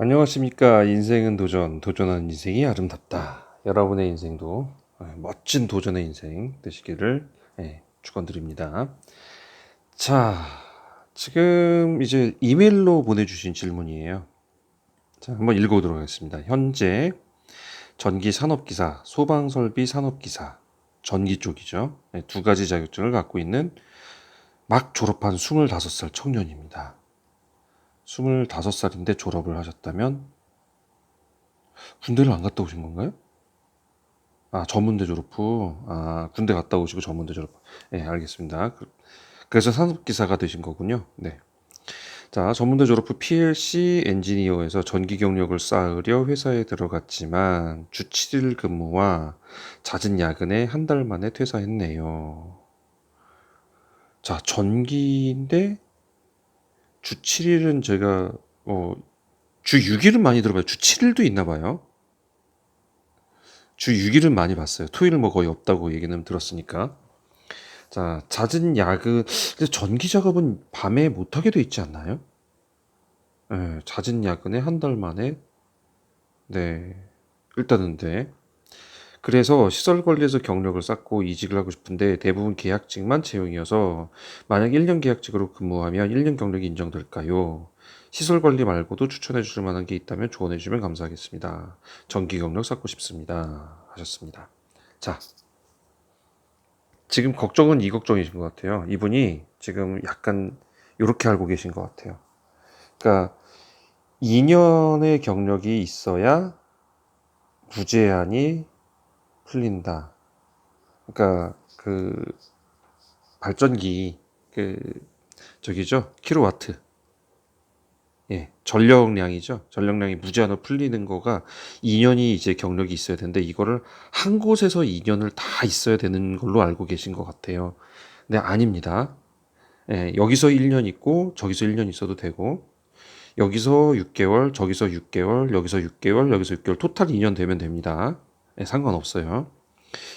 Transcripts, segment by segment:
안녕하십니까. 인생은 도전, 도전하는 인생이 아름답다. 여러분의 인생도 예, 멋진 도전의 인생 되시기를 예, 축원드립니다. 자, 지금 이제 이메일로 보내주신 질문이에요. 자, 한번 읽어보도록 하겠습니다. 현재 전기 산업기사, 소방설비 산업기사, 전기 쪽이죠. 예, 두 가지 자격증을 갖고 있는 막 졸업한 25살 청년입니다. 25살인데 졸업을 하셨다면 군대를 안 갔다 오신 건가요? 아, 전문대 졸업 후. 아, 군대 갔다 오시고 전문대 졸업. 후. 네, 알겠습니다. 그- 그래서 산업기사가 되신 거군요. 네. 자, 전문대 졸업 후 PLC 엔지니어에서 전기 경력을 쌓으려 회사에 들어갔지만 주 7일 근무와 잦은 야근에 한 달 만에 퇴사했네요. 자, 전기인데 주 7일은 제가 어, 주 6일은 많이 들어봐요. 주 7일도 있나 봐요. 주 6일은 많이 봤어요. 토요일은 뭐 거의 없다고 얘기는 들었으니까. 자, 잦은 야근. 근데 전기 작업은 밤에 못하게 돼 있지 않나요? 예, 잦은 야근에 한 달 만에. 네. 일단은 네. 그래서 시설 관리에서 경력을 쌓고 이직을 하고 싶은데 대부분 계약직만 채용이어서 만약 1년 계약직으로 근무하면 1년 경력이 인정될까요? 시설 관리 말고도 추천해 줄 만한 게 있다면 조언해 주시면 감사하겠습니다. 전기 경력 쌓고 싶습니다. 하셨습니다. 자, 지금 걱정은 이 걱정이신 것 같아요. 이분이 지금 약간 이렇게 알고 계신 것 같아요. 그러니까 2년의 경력이 있어야 무제한이 풀린다. 그러니까 그 발전기 그 저기죠 킬로와트 예 전력량이죠 전력량이 무제한으로 풀리는 거가 2년이 이제 경력이 있어야 되는데 이거를 한 곳에서 2년을 다 있어야 되는 걸로 알고 계신 것 같아요. 근데 아닙니다. 예 여기서 1년 있고 저기서 1년 있어도 되고 여기서 6개월 저기서 6개월 여기서 6개월 여기서 6개월 토탈 2년 되면 됩니다. 예, 상관없어요.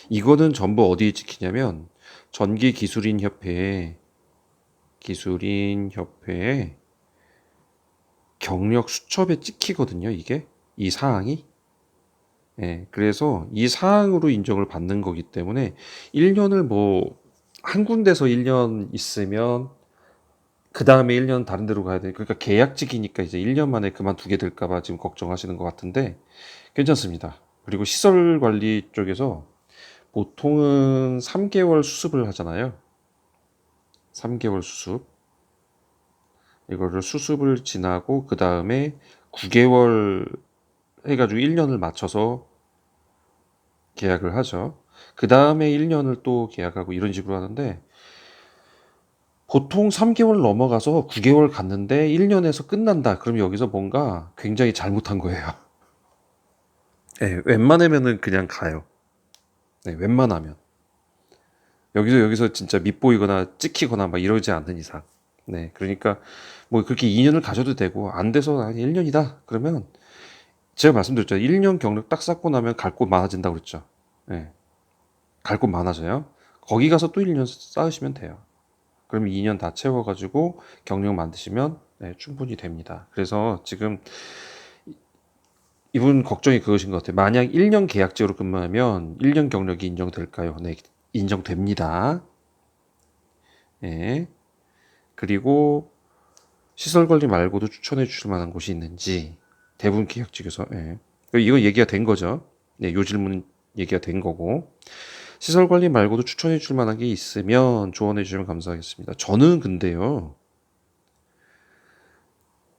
이거는 전부 어디에 찍히냐면 전기 기술인 협회에 기술인 협회에 경력 수첩에 찍히거든요. 이게 이 사항이. 예, 그래서 이 사항으로 인정을 받는 거기 때문에 1년을 뭐 한 군데서 1년 있으면 그 다음에 1년 다른 데로 가야 돼. 그러니까 계약직이니까 이제 1년 만에 그만두게 될까봐 지금 걱정하시는 것 같은데 괜찮습니다. 그리고 시설 관리 쪽에서 보통은 3개월 수습을 하잖아요. 3개월 수습. 이거를 수습을 지나고 그 다음에 9개월 해가지고 1년을 맞춰서 계약을 하죠. 그 다음에 1년을 또 계약하고 이런 식으로 하는데 보통 3개월 넘어가서 9개월 갔는데 1년에서 끝난다. 그럼 여기서 뭔가 굉장히 잘못한 거예요. 네, 웬만하면은 그냥 가요. 네, 웬만하면. 여기서 여기서 진짜 밉보이거나 찍히거나 막 이러지 않는 이상. 네, 그러니까 뭐 그렇게 2년을 가셔도 되고 안 돼서 한 1년이다. 그러면 제가 말씀드렸죠. 1년 경력 딱 쌓고 나면 갈 곳 많아진다고 그랬죠. 네. 갈곳 많아져요. 거기 가서 또 1년 쌓으시면 돼요. 그럼 2년 다 채워가지고 경력 만드시면 네, 충분히 됩니다. 그래서 지금 이분 걱정이 그것인 것 같아요. 만약 1년 계약직으로 근무하면 1년 경력이 인정될까요? 네, 인정됩니다. 네. 그리고 시설 관리 말고도 추천해 주실 만한 곳이 있는지 대부분 계약직에서 예. 이거 얘기가 된 거죠. 네, 요 질문 얘기가 된 거고 시설 관리 말고도 추천해 줄 만한 게 있으면 조언해 주시면 감사하겠습니다. 저는 근데요.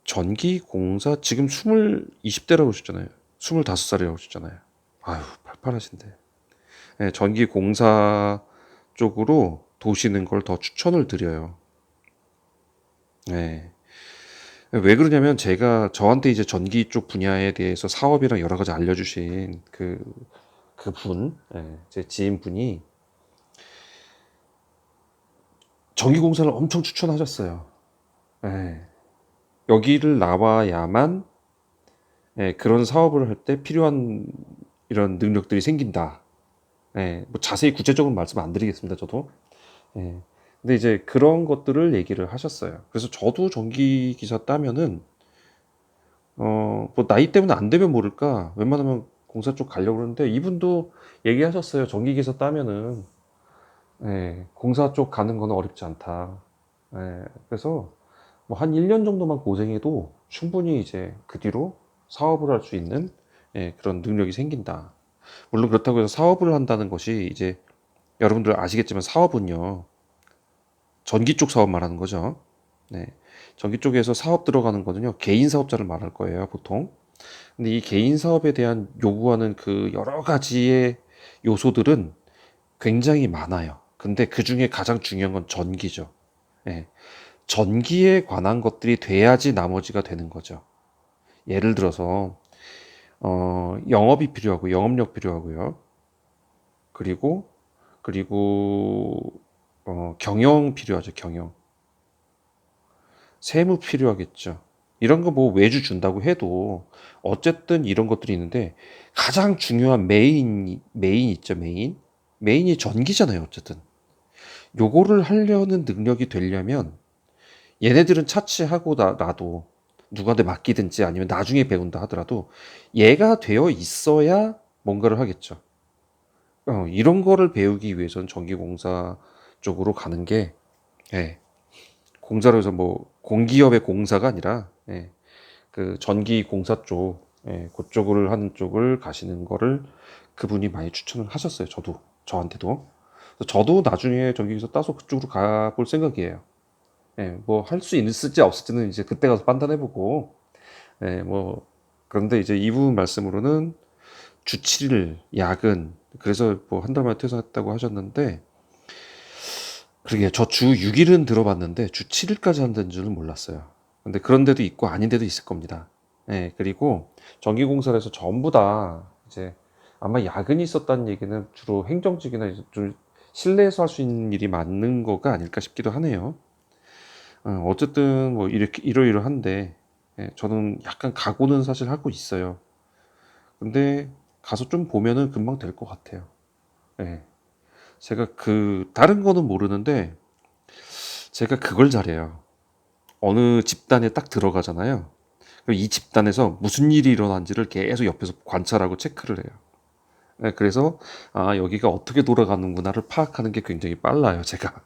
전기 공사 지금 20 20대라고 하셨잖아요. 25살이라고 하셨잖아요. 아유, 팔팔하신데. 네, 전기 공사 쪽으로 도시는 걸 더 추천을 드려요. 네. 왜 그러냐면 제가 저한테 이제 전기 쪽 분야에 대해서 사업이랑 여러 가지 알려주신 그, 그 분, 예, 제 지인분이 전기공사를 엄청 추천하셨어요. 예. 여기를 나와야만 예, 그런 사업을 할 때 필요한 이런 능력들이 생긴다. 예, 뭐 자세히 구체적으로 말씀 안 드리겠습니다, 저도. 예. 근데 이제 그런 것들을 얘기를 하셨어요. 그래서 저도 전기 기사 따면은 어, 뭐 나이 때문에 안 되면 모를까 웬만하면 공사 쪽 가려고 그러는데 이분도 얘기하셨어요. 전기 기사 따면은 예, 공사 쪽 가는 거는 어렵지 않다. 예, 그래서 뭐 한 1년 정도만 고생해도 충분히 이제 그 뒤로 사업을 할 수 있는 예, 그런 능력이 생긴다. 물론 그렇다고 해서 사업을 한다는 것이 이제 여러분들 아시겠지만 사업은요, 전기 쪽 사업 말하는 거죠. 네. 전기 쪽에서 사업 들어가는 거는요, 개인 사업자를 말할 거예요, 보통. 근데 이 개인 사업에 대한 요구하는 그 여러 가지의 요소들은 굉장히 많아요. 근데 그 중에 가장 중요한 건 전기죠. 예. 전기에 관한 것들이 돼야지 나머지가 되는 거죠. 예를 들어서, 어, 영업이 필요하고, 영업력 필요하고요. 그리고, 그리고, 어, 경영 필요하죠, 경영. 세무 필요하겠죠. 이런 거 뭐 외주 준다고 해도 어쨌든 이런 것들이 있는데 가장 중요한 메인 메인 있죠 메인 메인이 전기잖아요 어쨌든 요거를 하려는 능력이 되려면 얘네들은 차치하고 나, 나도 누구한테 맡기든지 아니면 나중에 배운다 하더라도 얘가 되어 있어야 뭔가를 하겠죠. 어, 이런 거를 배우기 위해서는 전기공사 쪽으로 가는 게 예, 공사로 해서 뭐 공기업의 공사가 아니라 예, 그 전기 공사 쪽 예, 그쪽을 하는 쪽을 가시는 거를 그분이 많이 추천을 하셨어요. 저도 저한테도. 저도 나중에 전기기사 따서 그쪽으로 가볼 생각이에요. 예, 뭐할 수 있을지 없을지는 이제 그때 가서 판단해보고 예, 뭐 그런데 이제 이분 말씀으로는 주 7일 야근 그래서 뭐 한 달 만에 퇴사했다고 하셨는데 그러게 저 주 6일은 들어봤는데 주 7일까지 한다는 줄은 몰랐어요. 근데 그런 데도 있고 아닌 데도 있을 겁니다. 예, 그리고 전기공사에서 전부 다 이제 아마 야근이 있었다는 얘기는 주로 행정직이나 좀 실내에서 할 수 있는 일이 많은 거가 아닐까 싶기도 하네요. 어, 어쨌든 뭐 이렇게 이러이러한데 예, 저는 약간 각오는 사실 하고 있어요. 근데 가서 좀 보면은 금방 될 것 같아요. 예. 제가 그 다른 거는 모르는데 제가 그걸 잘해요. 어느 집단에 딱 들어가잖아요. 이 집단에서 무슨 일이 일어난지를 계속 옆에서 관찰하고 체크를 해요. 네, 그래서 아 여기가 어떻게 돌아가는구나를 파악하는 게 굉장히 빨라요, 제가.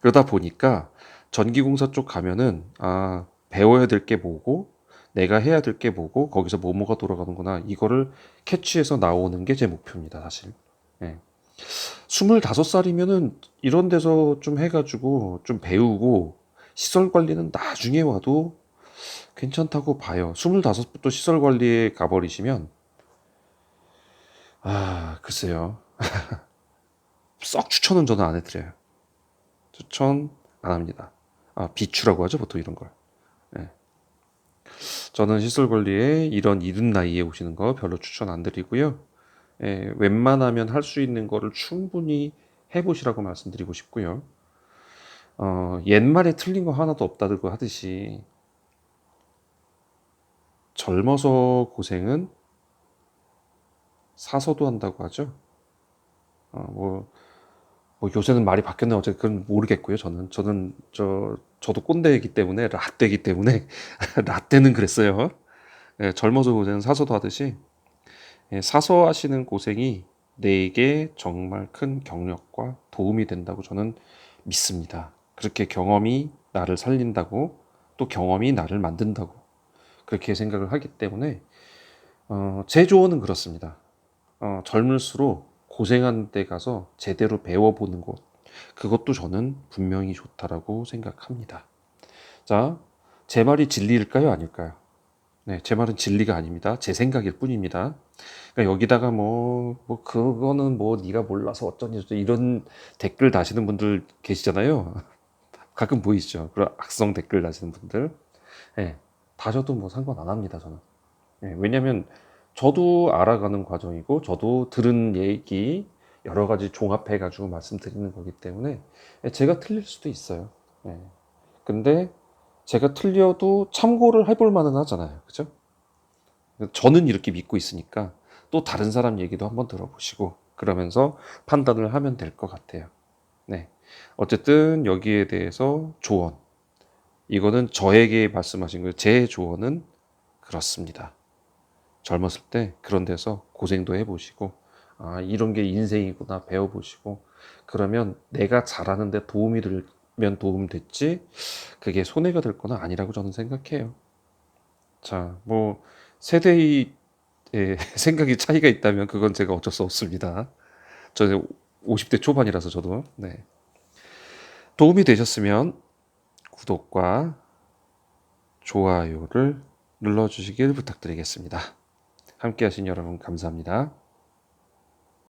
그러다 보니까 전기공사 쪽 가면은 아 배워야 될 게 뭐고 내가 해야 될 게 뭐고 거기서 뭐뭐가 돌아가는구나 이거를 캐치해서 나오는 게 제 목표입니다, 사실. 예. 25살이면은 이런 데서 좀 해가지고 좀 배우고 시설 관리는 나중에 와도 괜찮다고 봐요. 25부터 시설 관리에 가버리시면 아 글쎄요. 썩 추천은 저는 안 해드려요. 추천 안 합니다. 아 비추라고 하죠 보통 이런 걸. 예. 저는 시설 관리에 이런 이른 나이에 오시는 거 별로 추천 안 드리고요. 예, 웬만하면 할 수 있는 거를 충분히 해보시라고 말씀드리고 싶고요. 어, 옛말에 틀린 거 하나도 없다고 하듯이 젊어서 고생은 사서도 한다고 하죠. 어, 뭐, 뭐 요새는 말이 바뀌었나 어쨌든 그건 모르겠고요. 저는 저는 저 저도 꼰대이기 때문에 라떼이기 때문에 라떼는 그랬어요. 예, 젊어서 고생은 사서도 하듯이 예, 사서 하시는 고생이 내게 정말 큰 경력과 도움이 된다고 저는 믿습니다. 그렇게 경험이 나를 살린다고 또 경험이 나를 만든다고 그렇게 생각을 하기 때문에 어, 제 조언은 그렇습니다. 어, 젊을수록 고생한 데 가서 제대로 배워보는 것 그것도 저는 분명히 좋다라고 생각합니다. 자, 제 말이 진리일까요? 아닐까요? 네, 제 말은 진리가 아닙니다. 제 생각일 뿐입니다. 그러니까 여기다가 뭐, 뭐 그거는 뭐 네가 몰라서 저쩌니 이런 댓글 다시는 분들 계시잖아요. 가끔 보이시죠? 그런 악성 댓글 다시는 분들. 예, 다셔도 뭐 상관 안 합니다, 저는. 예, 왜냐면 저도 알아가는 과정이고 저도 들은 얘기 여러 가지 종합해 가지고 말씀드리는 거기 때문에 예, 제가 틀릴 수도 있어요. 예. 근데 제가 틀려도 참고를 해볼 만은 하잖아요. 그죠? 저는 이렇게 믿고 있으니까 또 다른 사람 얘기도 한번 들어보시고 그러면서 판단을 하면 될 것 같아요. 네. 어쨌든 여기에 대해서 조언. 이거는 저에게 말씀하신 거예요. 제 조언은 그렇습니다. 젊었을 때 그런 데서 고생도 해보시고, 아, 이런 게 인생이구나 배워보시고, 그러면 내가 잘하는데 도움이 되면 도움 됐지, 그게 손해가 될 거는 아니라고 저는 생각해요. 자, 뭐, 세대의 예, 생각이 차이가 있다면 그건 제가 어쩔 수 없습니다. 저는 50대 초반이라서 저도, 네. 도움이 되셨으면 구독과 좋아요를 눌러주시길 부탁드리겠습니다. 함께 하신 여러분 감사합니다.